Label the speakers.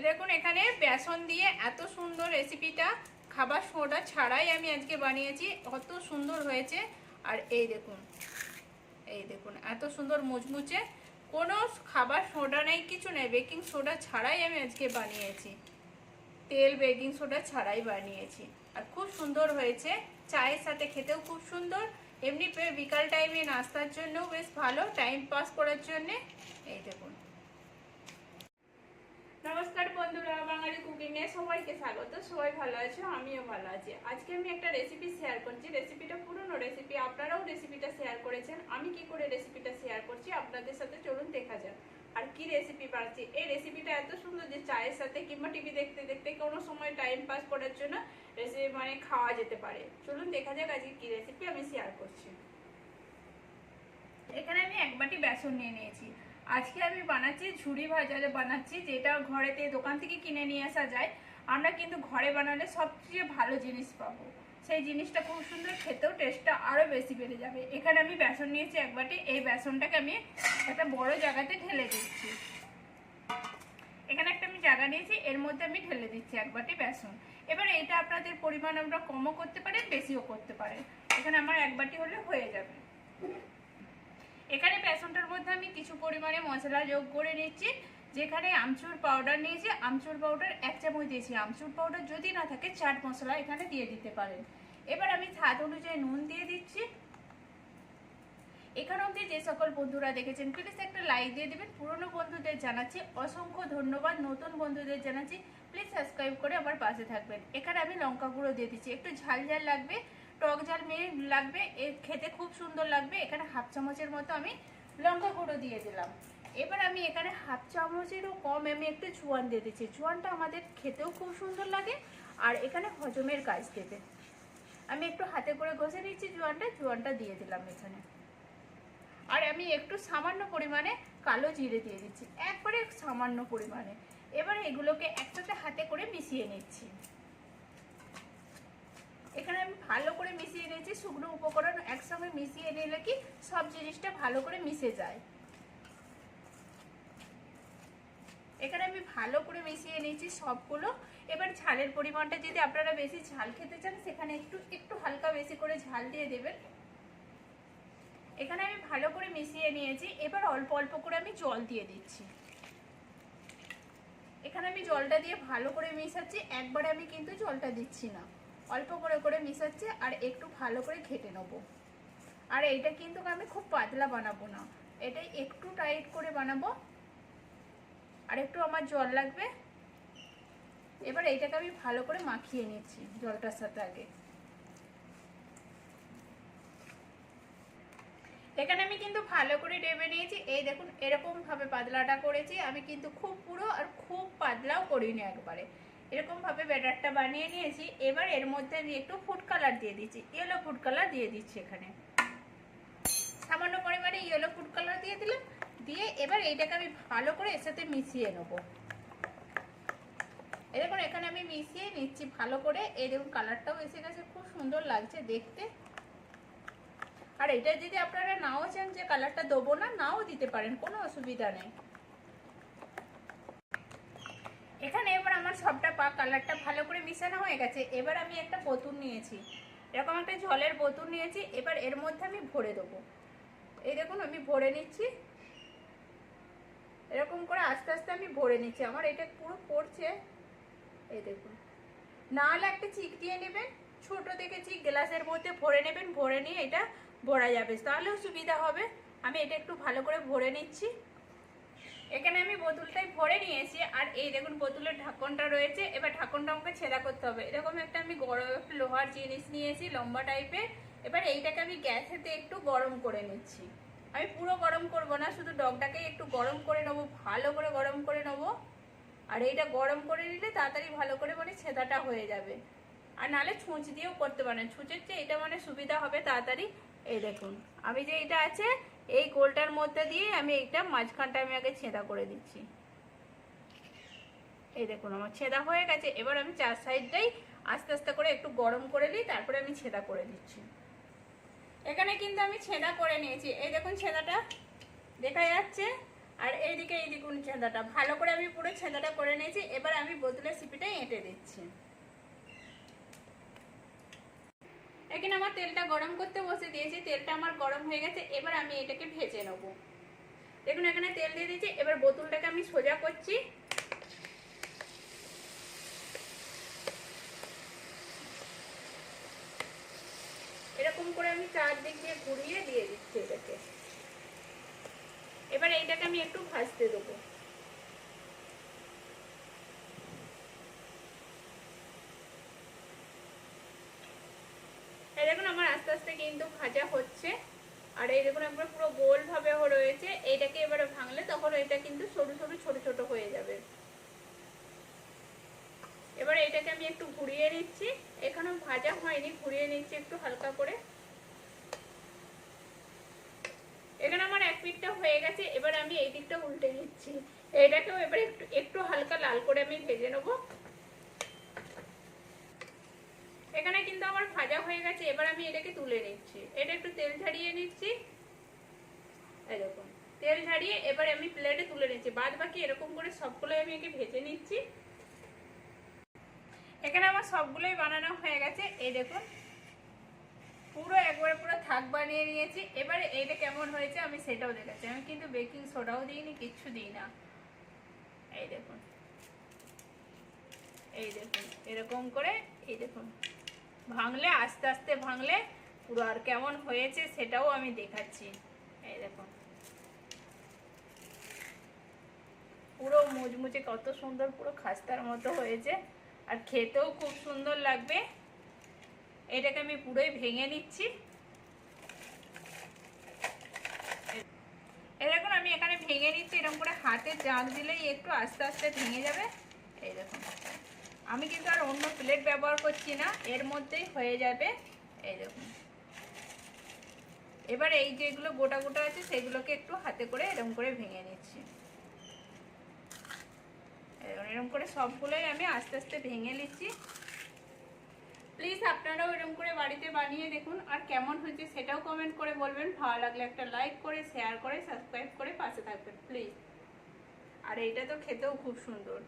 Speaker 1: দেখুন, এখানে বেসন দিয়ে এত সুন্দর রেসিপিটা খাবার সোডা ছাড়াই আমি আজকে বানিয়েছি। কত সুন্দর হয়েছে। আর এই দেখুন এই দেখুন, এত সুন্দর মুচমুচে। কোনো খাবার সোডা নেই, কিছু নেই। বেকিং সোডা ছাড়াই আমি আজকে বানিয়েছি। তেল বেকিং সোডা ছাড়াই বানিয়েছি। আর খুব সুন্দর হয়েছে। চায়ের সাথে খেতেও খুব সুন্দর। এমনি বিকাল টাইমে নাস্তার জন্যও বেশ ভালো। টাইম পাস করার জন্যে। এই দেখুন। সবাইকে স্বাগত, সবাই ভালো আছো? আমিও ভালো আছি। আজকে আমি একটা রেসিপি শেয়ার করছি। রেসিপিটা পুরনো রেসিপি আপনারাও রেসিপিটা শেয়ার করেছেন। আমি কি করে রেসিপিটা শেয়ার করছি আপনাদের সাথে চলুন দেখা যাক। আর কি রেসিপি বানাচ্ছি এই রেসিপিটা এত সুন্দর যে চায়ের সাথে কিংবা টিভি দেখতে দেখতে কোনো সময় টাইম পাস করার জন্য রেসিপি মানে খাওয়া যেতে পারে। চলুন দেখা যাক আজকে কি রেসিপি আমি শেয়ার করছি। এখানে আমি এক বাটি বেসন নিয়ে নিয়েছি। আজকে আমি বানাচ্ছি ঝুড়ি ভাজা, বানাচ্ছি যেটা ঘরেতে দোকান থেকে কিনে নিয়ে আসা যায়। আমরা কিন্তু ঘরে বানালে সবচেয়ে ভালো জিনিস পাবো। সেই জিনিসটা খুব সুন্দর খেতেও টেস্টটা আরও বেশি বেড়ে যাবে। এখানে আমি বেসন নিয়েছি এক বাটি। এই বেসনটাকে আমি একটা বড় জায়গাতে ঢেলে দিচ্ছি। এখানে একটা আমি জায়গা নিয়েছি, এর মধ্যে আমি ঢেলে দিচ্ছি এক বাটি বেসন। এবার এটা আপনাদের পরিমাণ আমরা কমও করতে পারেন বেশিও করতে পারেন এখানে আমার এক বাটি হলে হয়ে যাবে। এখানে বেসনটার মধ্যে আমি কিছু পরিমাণে মশলা যোগ করে নিচ্ছি। যেখানে আমচুর পাউডার নিয়েছি, আমচুর পাউডার এক চামচ দিয়েছি। আমচুর পাউডার যদি না থাকে, চাট মশলা এখানে দিয়ে দিতে পারেন। এবার আমি স্বাদ অনুযায়ী নুন দিয়ে দিচ্ছি। এখানে অবধি যে সকল বন্ধুরা দেখেছেন প্লিজ একটা লাইক দিয়ে দেবেন। পুরনো বন্ধুদের জানাচ্ছি, অসংখ্য ধন্যবাদ। নতুন বন্ধুদের জানাচ্ছি প্লিজ সাবস্ক্রাইব করে আমার পাশে থাকবেন। এখানে আমি লঙ্কা গুঁড়ো দিয়ে দিচ্ছি। একটু ঝাল ঝাল লাগবে, টক ঝাল মেয়ে লাগবে খেতে খুব সুন্দর লাগবে। এখানে হাফ চামচের মতো আমি লঙ্কা গুঁড়ো দিয়ে দিলাম। এবার আমি এখানে হাফ চামচেরও কম, আমি একটু জোয়ান দিয়ে দিচ্ছি। জোয়ানটা আমাদের খেতেও খুব সুন্দর লাগে, আর এখানে হজমের কাজ দেবে। আমি একটু হাতে করে ঘষে নিচ্ছি জোয়ানটা জোয়ানটা দিয়ে দিলাম এখানে। আর আমি একটু সামান্য পরিমাণে কালো জিরে দিয়ে দিচ্ছি, একবারে সামান্য পরিমাণে। এবার এগুলোকে একসাথে হাতে করে মিশিয়ে নিচ্ছি। এখানে আমি ভালো করে মিশিয়ে নিয়েছি, শুকনো উপকরণ একসঙ্গে মিশিয়ে নিলে কি সব জিনিসটা ভালো করে মিশে যায়। এখানে আমি ভালো করে মিশিয়ে নিয়েছি সবগুলো। এবার ঝালের পরিমাণটা যদি আপনারা বেশি ঝাল খেতে চান, সেখানে একটু একটু হালকা বেশি করে ঝাল দিয়ে দেবেন। এখানে আমি ভালো করে মিশিয়ে নিয়েছি। এবার অল্প অল্প করে আমি জল দিয়ে দিচ্ছি। এখানে আমি জলটা দিয়ে ভালো করে মিশাচ্ছি। একবারে আমি কিন্তু জলটা দিচ্ছি না। অল্প করে করে মিশাচ্ছি আর একটু ভালো করে ঘেটে নেব। আর এইটা কিন্তু আমি খুব পাতলা বানাবো না। এটাই একটু টাইট করে বানাবো। আর একটু আমার জল লাগবে। এবার এইটাকে আমি ভালো করে মাখিয়ে নিচ্ছি জলটার সাথে আগে। এখানে আমি কিন্তু ভালো করে ডেবে নিয়েছি। এই দেখুন এরকম ভাবে পাতলাটা করেছি। আমি কিন্তু খুব পুরো আর খুব পাতলাও করিনি একবারে। এরকম ভাবে ব্যাটারটা বানিয়ে নিয়েছি। এবার এর মধ্যে আমি একটু ফুড কালার দিয়ে দিচ্ছি। ইয়েলো ফুড কালার দিয়ে দিচ্ছি এখানে। সামান্য পরিমাণে ইয়েলো ফুড কালার দিয়ে দিলাম। দিয়ে এবার এইটাকে আমি ভালো করে এর সাথে মিশিয়ে নেব। দেখুন, এখানে আমি মিশিয়ে নিচ্ছি ভালো করে। দেখুন, কালারটাও এসে গেছে, খুব সুন্দর লাগছে দেখতে। আর এটা যদি আপনারা নাও চান যে কালারটা দেবো না, নাও দিতে পারেন, কোনো অসুবিধা নেই। এখানে এবার আমার সবটা পা কালারটা ভালো করে মিশানো হয়ে গেছে। এবার আমি একটা বোতুল নিয়েছি। এরকম একটা জলের বোতুল নিয়েছি। এবার এর মধ্যে আমি ভরে দেবো। এই দেখুন, আমি ভরে নিচ্ছি। এরকম করে আস্তে আস্তে আমি ভরে নিচ্ছি। আমার এটা পুরো পড়ছে। এই দেখুন। না হলে একটা চিক দিয়ে নেবেন, ছোট দেখে চিক গ্লাসের মধ্যে ভরে নেবেন, ভরে নিয়ে এটা ভরা যাবে। তাহলেও সুবিধা হবে। আমি এটা একটু ভালো করে ভরে নিচ্ছি। এখানে আমি বোতলটাই ভরে নিয়েছি। আর এই দেখুন, বোতলের ঢাকনটা রয়েছে। এবার ঢাকনটা আমাকে ছেঁড়া করতে হবে। এরকম একটা আমি গরম একটা লোহার জিনিস নিয়েছি, লম্বা টাইপের এবার এইটাকে আমি গ্যাসেতে একটু গরম করে নিচ্ছি। আমি পুরো গরম করব না, শুধু ডগটাকেই একটু গরম করে নেব, ভালো করে গরম করে নেব। আর এইটা গরম করে নিলে তাড়াতাড়ি ভালো করে মানে ছেদাটা হয়ে যাবে। আর নালে ছুঁচ দিয়েও করতে পারেন। ছুঁচের চেয়ে এটা মানে সুবিধা হবে তাড়াতাড়ি। এই দেখুন, আমি যে এটা আছে, এই গোলটার মধ্যে দিয়ে আমি এইটা মাঝখানটা আমি আগে ছেঁদা করে দিচ্ছি। এই দেখুন, আমার ছেদা হয়ে গেছে। এবার আমি চার সাইডটাই আস্তে আস্তে করে একটু গরম করে নিই, তারপরে আমি ছেঁদা করে দিচ্ছি। এখানে কিন্তু আমি ছেদা করে নিয়েছি। এই দেখুন ছেদাটা দেখা যাচ্ছে, আর এইদিকে এই দেখুন ছেঁদাটা। ভালো করে আমি পুরো ছেঁদাটা করে নিয়েছি। এবার আমি বোতলের সিপিটা এঁটে দিচ্ছি। এখানে আমার তেলটা গরম করতে বসে দিয়েছি। তেলটা আমার গরম হয়ে গেছে। এবার আমি এটাকে ভেজে নেব। দেখুন এখানে তেল দিয়ে দিয়েছি। এবার বোতলটাকে আমি সোজা করছি এরকম করে আমি চারদিক দিয়ে দিচ্ছি এটাকে। এবার এইটাকে আমি একটু ভাজতে দেবো। দেখুন আমার আস্তে আস্তে কিন্তু ভাজা হচ্ছে। আর এই দেখুন একবার পুরো গোল ভাবে রয়েছে। এইটাকে এবারে ভাঙলে তখন এটা কিন্তু সরু সরু ছোট ছোট হয়ে যাবে। এবার এটাকে আমি একটু ঘুরিয়ে নিচ্ছি। এখানে ভাজা হয়নি, ঘুরিয়ে নিচ্ছি একটু হালকা করে এখানে আমার এক পিঠটা হয়ে গেছে, এবার আমি এই দিকটা উল্টে নিচ্ছি। এটাকেও এবার একটু একটু হালকা লাল করে আমি ভেজে নেব। এখানে কিন্তু আমার ভাজা হয়ে গেছে, এবার আমি এটাকে তুলে নিচ্ছি। এটা একটু তেল ঝাড়িয়ে নিচ্ছি। এরকম তেল ঝাড়িয়ে এবার আমি প্লেটে তুলে নিচ্ছি। বাদ বাকি এরকম করে সবগুলোই আমি একে ভেজে নিচ্ছি। এখানে আমার সবগুলোই বানানো হয়ে গেছে। এই দেখুন পুরো একবারে পুরো থাক বানিয়ে নিয়েছি। এবারে এইটা কেমন হয়েছে আমি সেটাও দেখাচ্ছি। আমি কিন্তু বেকিং সোডাও দিইনি, কিচ্ছু দিই না। এই দেখুন। এই দেখুন, এরকম করে, এই দেখুন। ভাঙলে, আস্তে আস্তে ভাঙলে পুরো আর কেমন হয়েছে সেটাও আমি দেখাচ্ছি। এই দেখুন। পুরো মুচমুচে কত সুন্দর, পুরো খাস্তার মতো হয়েছে। আর খেতেও খুব সুন্দর লাগবে। এটাকে আমি পুরোই ভেঙে নিচ্ছি। এরকম আমি এখানে ভেঙে নিচ্ছি, এরকম করে হাতে জাঁক দিলেই একটু আস্তে আস্তে ভেঙে যাবে। এই দেখুন, আমি কিন্তু আর অন্য প্লেট ব্যবহার করছি না, এর মধ্যেই হয়ে যাবে। এই দেখুন, এবার এই যেগুলো গোটা গোটা আছে, সেগুলোকে একটু হাতে করে এরকম করে ভেঙে নিচ্ছি। এরকম করে সবগুলোই আমি আস্তে আস্তে ভেঙে নিচ্ছি। প্লিজ আপনারাও এরকম করে বাড়িতে বানিয়ে দেখুন আর কেমন হয়েছে সেটাও কমেন্ট করে বলবেন। ভালো লাগলে একটা লাইক করে শেয়ার করে সাবস্ক্রাইব করে পাশে থাকবেন প্লিজ আর এটা তো খেতেও খুব সুন্দর।